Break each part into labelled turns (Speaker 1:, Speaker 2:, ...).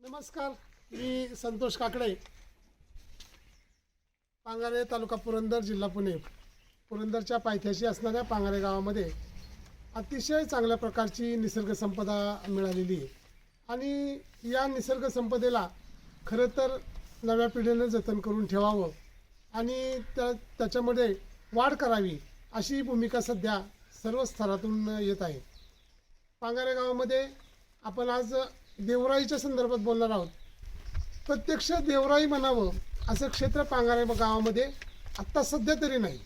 Speaker 1: नमस्कार मी संतोष काकडे. पांगारे तालुका पुरंदर जिल्हा पुणे. पुरंदरच्या पायथ्याशी असणाऱ्या पांगारे गावामध्ये अतिशय चांगल्या प्रकारची निसर्ग संपदा मिळालेली आहे. आणि या निसर्ग संपदेला खरं तर नव्या पिढीनं जतन करून ठेवावं आणि त्या त्याच्यामध्ये वाढ करावी अशी भूमिका सध्या सर्व स्तरातून येत आहे. पांगारे गावामध्ये आपण आज देवराईच्या संदर्भात बोलणार आहोत. प्रत्यक्ष देवराई म्हणावं असं क्षेत्र पांगारे गावामध्ये आत्ता सध्या तरी नाही.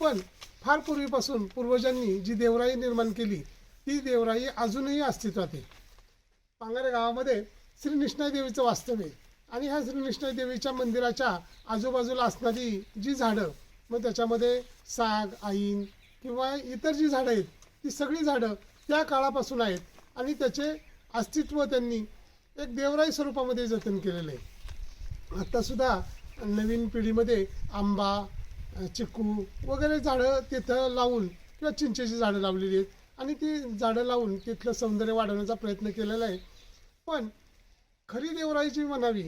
Speaker 1: पण फार पूर्वीपासून पूर्वजांनी जी देवराई निर्माण केली ती देवराई अजूनही अस्तित्वात आहे. पांगारे गावामध्ये श्री निष्णाई देवीचं वास्तव्य आहे. आणि ह्या श्री निष्णाई देवीच्या मंदिराच्या आजूबाजूला असणारी जी झाडं मग त्याच्यामध्ये साग आईन किंवा इतर जी झाडं आहेत ती सगळी झाडं त्या काळापासून आहेत. आणि त्याचे अस्तित्व त्यांनी एक देवराई स्वरूपामध्ये जतन केलेलं आहे. आत्तासुद्धा नवीन पिढीमध्ये आंबा चिकू वगैरे झाडं तिथं लावून किंवा चिंचेची झाडं लावलेली आहेत. आणि ती झाडं लावून तिथलं सौंदर्य वाढवण्याचा प्रयत्न केलेला आहे. पण खरी देवराई जी म्हणावी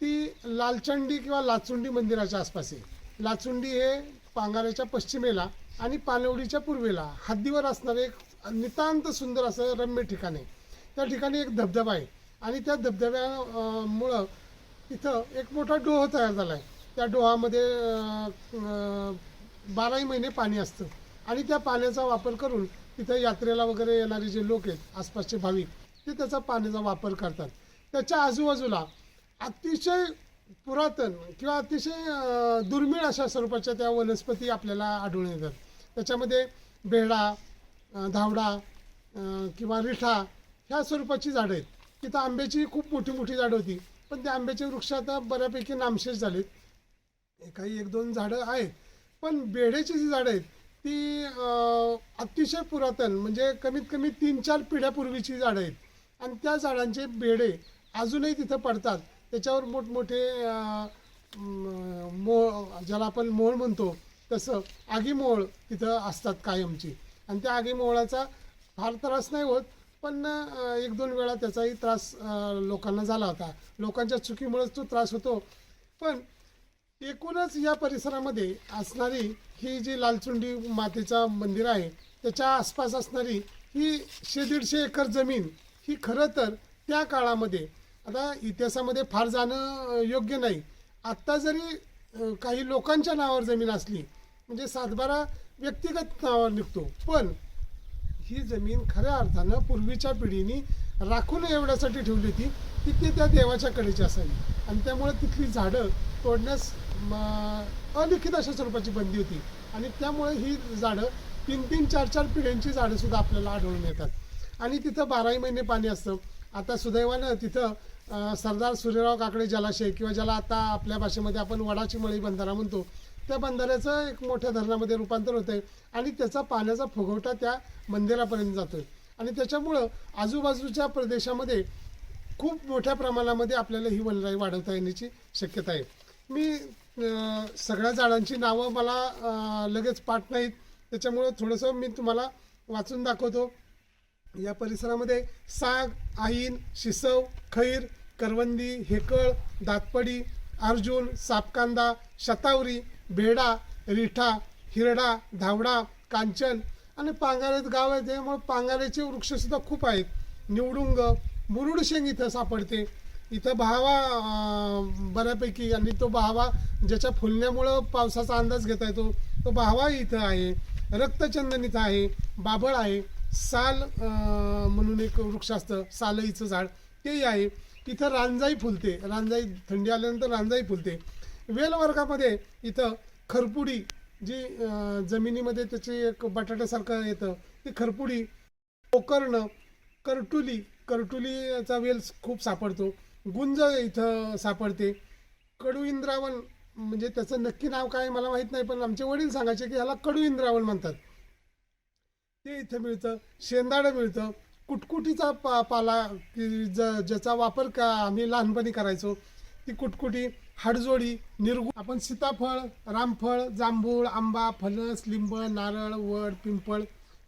Speaker 1: ती लालचंडी किंवा लाचुंडी मंदिराच्या आसपास आहे. लाचुंडी हे पांगाऱ्याच्या पश्चिमेला आणि पानवडीच्या पूर्वेला हद्दीवर असणारे एक नितांत सुंदर असं रम्य ठिकाण आहे. त्या ठिकाणी एक धबधबा आहे. आणि त्या धबधब्यामुळं तिथं एक मोठा डोह तयार झाला आहे त्या डोहामध्ये बाराही महिने पाणी असतं. आणि त्या पाण्याचा वापर करून तिथं यात्रेला वगैरे येणारे जे लोक आहेत आसपासचे भाविक ते त्याचा पाण्याचा वापर करतात. त्याच्या आजूबाजूला अतिशय पुरातन किंवा अतिशय दुर्मिळ अशा स्वरूपाच्या त्या वनस्पती आपल्याला आढळून येतात. त्याच्यामध्ये बेडा धावडा किंवा रिठा ह्या स्वरूपाची झाडं आहेत. तिथं आंब्याची खूप मोठी मोठी झाडं होती. पण त्या आंब्याचे वृक्ष आता बऱ्यापैकी नामशेष झालेत. काही एक दोन झाडं आहेत. पण बेड्याची जी झाडं आहेत ती अतिशय पुरातन म्हणजे कमीत कमी तीन चार पिढ्यापूर्वीची झाडं आहेत. आणि त्या झाडांचे बेडे अजूनही तिथं पडतात. त्याच्यावर मोठमोठे मोळ ज्याला आपण मोळ म्हणतो तसं आगीमोळ तिथं असतात कायमची. आणि त्या आगीमोळाचा फार त्रास नाही होत. पण एक दोन वेळा त्याचाही त्रास लोकांना झाला होता. लोकांच्या चुकीमुळेच तो त्रास होतो. पण एकूणच या परिसरामध्ये असणारी ही जी लालचुंडी मातेचं मंदिर आहे त्याच्या आसपास असणारी ही शे दीडशे एकर जमीन ही खरं तर त्या काळामध्ये आता इतिहासामध्ये फार जाणं योग्य नाही. आत्ता जरी काही लोकांच्या नावावर जमीन असली म्हणजे सातबारा व्यक्तिगत नावावर निघतो पण ही जमीन खऱ्या अर्थानं पूर्वीच्या पिढीने राखून एवढ्यासाठी ठेवली होती की ती त्या देवाच्या कडेची असावी. आणि त्यामुळे तिथली झाडं तोडण्यास म, अलिखित अशा स्वरूपाची बंदी होती. आणि त्यामुळे ही झाडं तीन तीन चार चार पिढ्यांची झाडं सुद्धा आपल्याला आढळून येतात. आणि तिथं बाराही महिने पाणी असतं. आता सुदैवानं तिथं सरदार सूर्यराव काकडे जलाशय किंवा ज्याला आता आपल्या भाषेमध्ये आपण वडाची मळी बंधारा म्हणतो त्या बंधाऱ्याचं एक मोठ्या धरणामध्ये रूपांतर होतं आहे आणि त्याचा पाण्याचा फुगवटा त्या मंदिरापर्यंत जातोय. आणि त्याच्यामुळं आजूबाजूच्या प्रदेशामध्ये खूप मोठ्या प्रमाणामध्ये आपल्याला ही वनराई वाढवता येण्याची शक्यता आहे. मी सगळ्या झाडांची नावं मला लगेच पाठ नाहीत. त्याच्यामुळं थोडंसं मी तुम्हाला वाचून दाखवतो. या परिसरामध्ये साग आईन शिसव खैर करवंदी हेकळ दातपडी अर्जुन सापकांदा शतावरी बेडा रिठा हिरडा धावडा कांचन आणि पांगारेत गाव आहे. त्यामुळे पांगारेचे वृक्षसुद्धा खूप आहेत. निवडुंग मुरुडशेंग इथं सापडते. इथं बहावा बऱ्यापैकी आणि तो बहावा ज्याच्या फुलण्यामुळं पावसाचा अंदाज घेता येतो तो बहावा इथं आहे. रक्तचंदन इथं आहे बाभळ आहे साल म्हणून एक वृक्ष असतं सालईचं झाड तेही आहे. तिथं रांजाई फुलते. रांजाई थंडी आल्यानंतर रांजाई फुलते. वेल वर्गामध्ये इथं खरपुडी जी जमिनीमध्ये त्याची एक बटाट्यासारखं येतं ती खरपुडी कोकर्ण करटुली करटुलीचा वेल खूप सापडतो. गुंज इथं सापडते. कडू इंद्रावण म्हणजे त्याचं नक्की नाव काय मला माहीत नाही पण आमचे वडील सांगायचे की ह्याला कडू इंद्रावण म्हणतात. ते इथं मिळतं शेंदाडं मिळतं. कुटकुटीचा पा पाला की ज ज्याचा वापर का आम्ही लहानपणी करायचो ती कुटकुटी हाडजोडी निर्गुण आपण सीताफळ रामफळ जांभूळ आंबा फणस लिंब नारळ वड पिंपळ.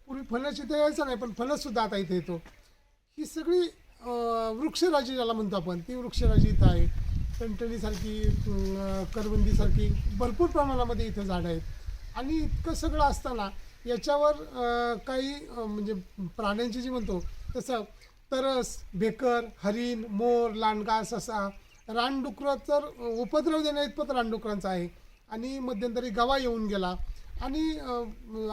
Speaker 1: पूर्वी फणस इथे यायचं नाही पण फणससुद्धा आता इथे येतो. ही सगळी वृक्षराजी ज्याला म्हणतो आपण ती वृक्षराजी इथं आहे. टणटणीसारखी करवंदीसारखी भरपूर प्रमाणामध्ये इथं झाडं आहेत. आणि इतकं सगळं असताना याच्यावर काही म्हणजे प्राण्यांची जी म्हणतो तसं तरस भेकर हरिण मोर लांडगा ससा रानडुकरं तर उपद्रव देण्या इतपत रानडुकरांचा आहे. आणि मध्यंतरी गवा येऊन गेला. आणि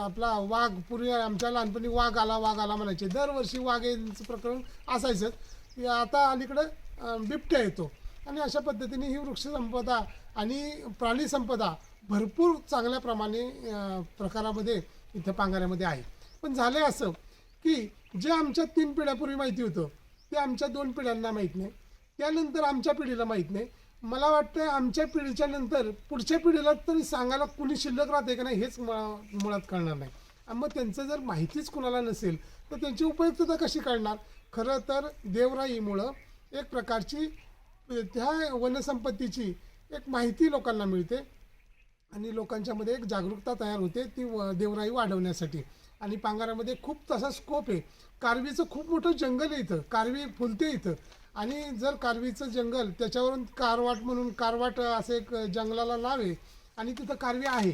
Speaker 1: आपला वाघ पूर्वी आमच्या लहानपणी वाघ आला वाघ आला म्हणायचे. दरवर्षी वाघ यांचं प्रकरण असायचंच की आता अलीकडं बिबट्या येतो. आणि अशा पद्धतीने ही वृक्षसंपदा आणि प्राणी संपदा भरपूर चांगल्या प्रमाणे प्रकारामध्ये इथं पांगाऱ्यामध्ये आहे. पण झालं असं की जे आमच्या तीन पिढ्यापूर्वी माहिती होतं ते आमच्या दोन पिढ्यांना माहीत नाही. त्यानंतर आमच्या पिढीला माहीत नाही. मला वाटतं आमच्या पिढीच्या नंतर पुढच्या पिढीला तरी सांगायला कुणी शिल्लक राहते का नाही हेच मुळात कळणार नाही. मग त्यांचं जर माहितीच कुणाला नसेल तर त्यांची उपयुक्तता कशी कळणार? खरं तर देवराईमुळं एक प्रकारची त्या वनसंपत्तीची एक माहिती लोकांना मिळते. आणि लोकांच्यामध्ये एक जागरूकता तयार होते ती व- देवराई वाढवण्यासाठी. आणि पांगारामध्ये खूप तसा स्कोप आहे. कारवीचं खूप मोठं जंगल आहे इथं. कारवी फुलते इथं. आणि जर कारवीचं जंगल त्याच्यावरून कारवाट म्हणून कारवाट असं एक जंगलाला नाव आहे आणि तिथं कारवी आहे.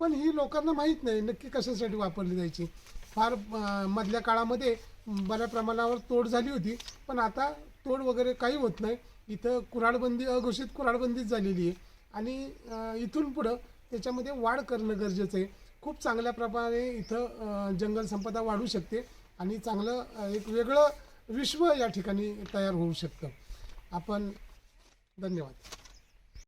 Speaker 1: पण ही लोकांना माहीत नाही नक्की कशासाठी वापरली जायची. फार मधल्या काळामध्ये बऱ्या प्रमाणावर तोड झाली होती पण आता तोड वगैरे काही होत नाही. इथं कुऱ्हाडबंदी अघोषित कुऱ्हाडबंदीच झालेली आहे. आणि इथून पुढं त्याच्यामध्ये वाढ करणं गरजेचं आहे. खूप चांगल्या प्रमाणे इथं जंगल संपदा वाढू शकते. आणि चांगलं एक वेगळं विश्व या ठिकाणी तयार होऊ शकतं. आपण धन्यवाद.